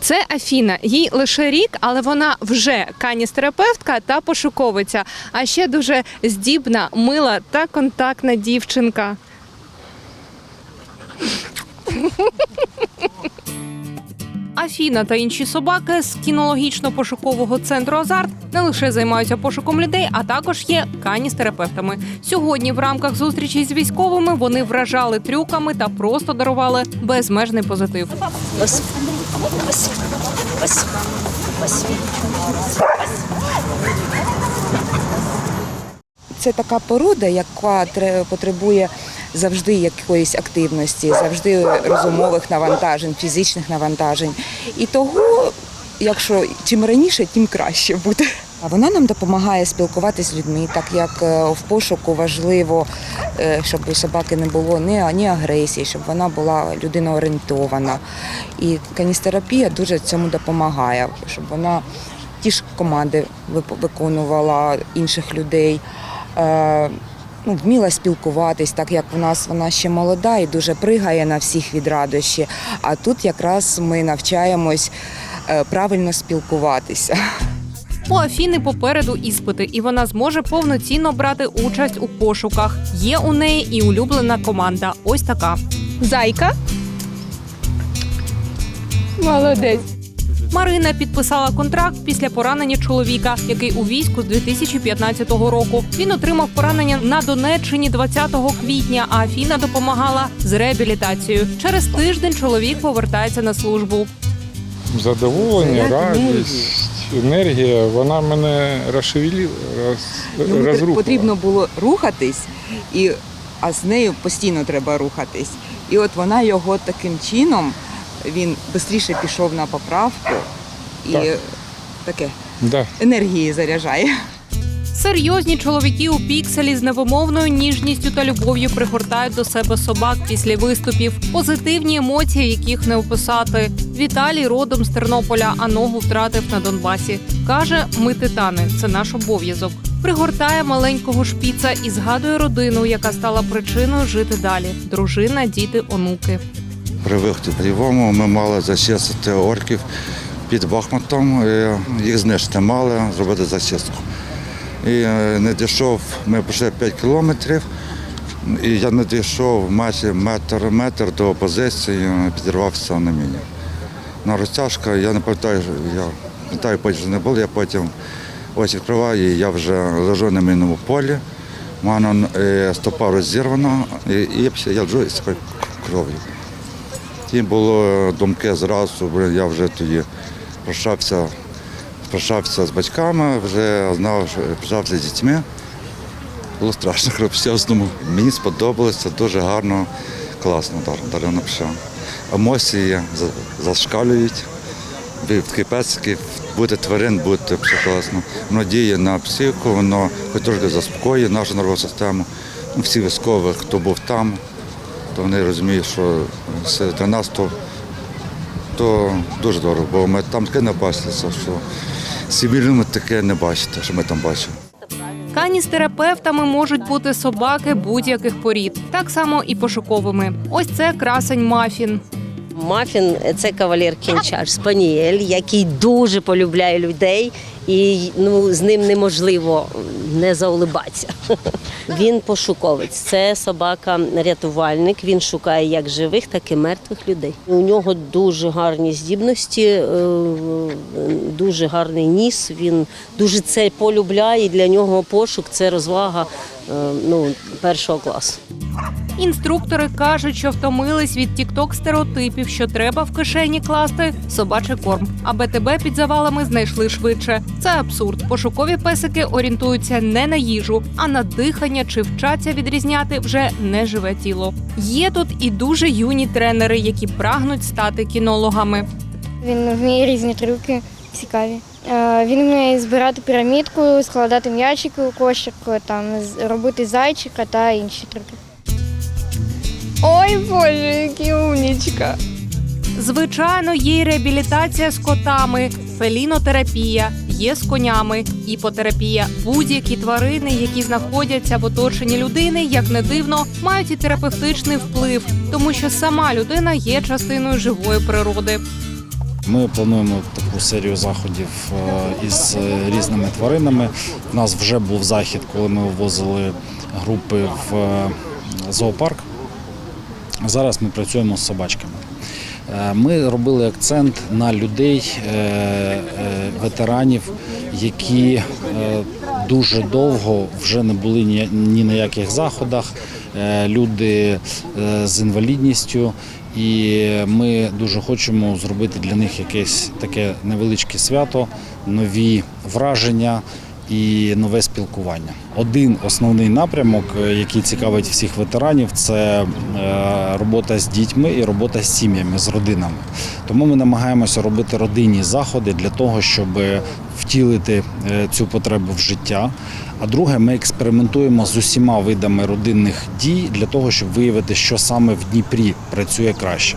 Це Афіна. Їй лише рік, але вона вже каністерапевтка та пошуковиця. А ще дуже здібна, мила та контактна дівчинка. Афіна та інші собаки з кінологічно-пошукового центру Азарт не лише займаються пошуком людей, а також є каністерапевтами. Сьогодні в рамках зустрічі з військовими вони вражали трюками та просто дарували безмежний позитив. Ось. Ось. Ось. Це така порода, яка тре- потребує завжди якоїсь активності, завжди розумових навантажень, фізичних навантажень. І того, якщо чим раніше, тим краще буде. Вона нам допомагає спілкуватися з людьми, так як е, в пошуку важливо, е, щоб у собаки не було ні, агресії, щоб вона була людиноорієнтована. І каністерапія дуже цьому допомагає, щоб вона ті ж команди виконувала інших людей. Е, Ну, вміла спілкуватись, так як в нас вона ще молода і дуже пригає на всіх від радощі. А тут якраз ми навчаємось правильно спілкуватися. У Афіни попереду іспити, і вона зможе повноцінно брати участь у пошуках. Є у неї і улюблена команда. Ось така. Зайка. Молодець. Марина підписала контракт після поранення чоловіка, який у війську з 2015 року. Він отримав поранення на Донеччині 20 квітня. А Афіна допомагала з реабілітацією. Через тиждень чоловік повертається на службу. Задоволення, радість, енергія, вона мене розшевелила, роз, Ну, розрухала. потрібно було рухатись, і, а з нею постійно треба рухатись. І от вона його таким чином, він швидше пішов на поправку і Так. таке Да. енергії заряджає. Серйозні чоловіки у пікселі з невимовною ніжністю та любов'ю пригортають до себе собак після виступів. Позитивні емоції, яких не описати. Віталій родом з Тернополя, а ногу втратив на Донбасі. каже: ми титани, це наш обов'язок. Пригортає маленького шпіца і згадує родину, яка стала причиною жити далі: дружина, діти, онуки. При виході бойовому ми мали зачистити орків під Бахмутом. Їх знищити мали, зробити зачистку. І не дійшов, ми пройшли 5 кілометрів, і я не дійшов майже метр, метр до позиції, підірвався на міні. На розтяжка, я не пам'ятаю, я пам'ятаю, потім не було, я потім очі відкриваю, і я вже лежу на мінному полі. У мене е, стопа розірвана, і, і я лежу із кров'ю. Ті було думки зразу, я вже тоді прощався, прощався з батьками, вже знав, що прощався з дітьми. Було страшно хлопчасному. Мені сподобалося дуже гарно, класно, Дарина пішла. Емоції зашкалюють. Ви такі песики, бути тварин, бути все класно. Воно діє на психіку, воно хоч трошки заспокоює нашу нервову систему. Ну, Всі військові, хто був там, то вони розуміють, що для нас то, то дуже дорого, бо ми там таке не бачилися, цивільними таке не бачите, що ми там бачимо. Каністерапевтами можуть бути собаки будь-яких порід, так само і пошуковими. Ось це красень мафін. Мафін це кавалер кінчар спанієль, який дуже полюбляє людей, і ну, з ним неможливо не заулибатися. Він пошуковець. Це собака-рятувальник. Він шукає як живих, так і мертвих людей. У нього дуже гарні здібності, е, дуже гарний ніс. Він дуже це полюбляє. і Для нього пошук це розвага е, ну, першого класу. Інструктори кажуть, що втомились від тікток стереотипів, що треба в кишені класти собачий корм. А БТБ під завалами знайшли швидше. Це абсурд. Пошукові песики орієнтуються не на їжу, а на дихання чи вчаться відрізняти вже неживе тіло. Є тут і дуже юні тренери, які прагнуть стати кінологами. Він вміє різні трюки цікаві. Е, Він вміє збирати пірамідку, складати м'ячики у кошик, там робити зайчика та інші трюки. Ой, боже, який умнічка. Звичайно, є й реабілітація з котами, фелінотерапія, є з конями, іпотерапія. Будь-які тварини, які знаходяться в оточенні людини, як не дивно, мають і терапевтичний вплив, тому що сама людина є частиною живої природи. Ми плануємо таку серію заходів е, із е, різними тваринами. У нас вже був захід, коли ми вивозили групи в е, зоопарк. Зараз ми працюємо з собачками. Е, Ми робили акцент на людей, е, е, ветеранів, які дуже довго вже не були ні, на яких заходах. Люди з інвалідністю, і ми дуже хочемо зробити для них якесь таке невеличке свято, нові враження і нове спілкування. Один основний напрямок, е, який цікавить всіх ветеранів, це е, робота з дітьми і робота з сім'ями, з родинами. Тому ми намагаємося робити родинні заходи для того, щоб втілити е, цю потребу в життя. А друге, ми експериментуємо з усіма видами родинних дій для того, щоб виявити, що саме в Дніпрі працює краще.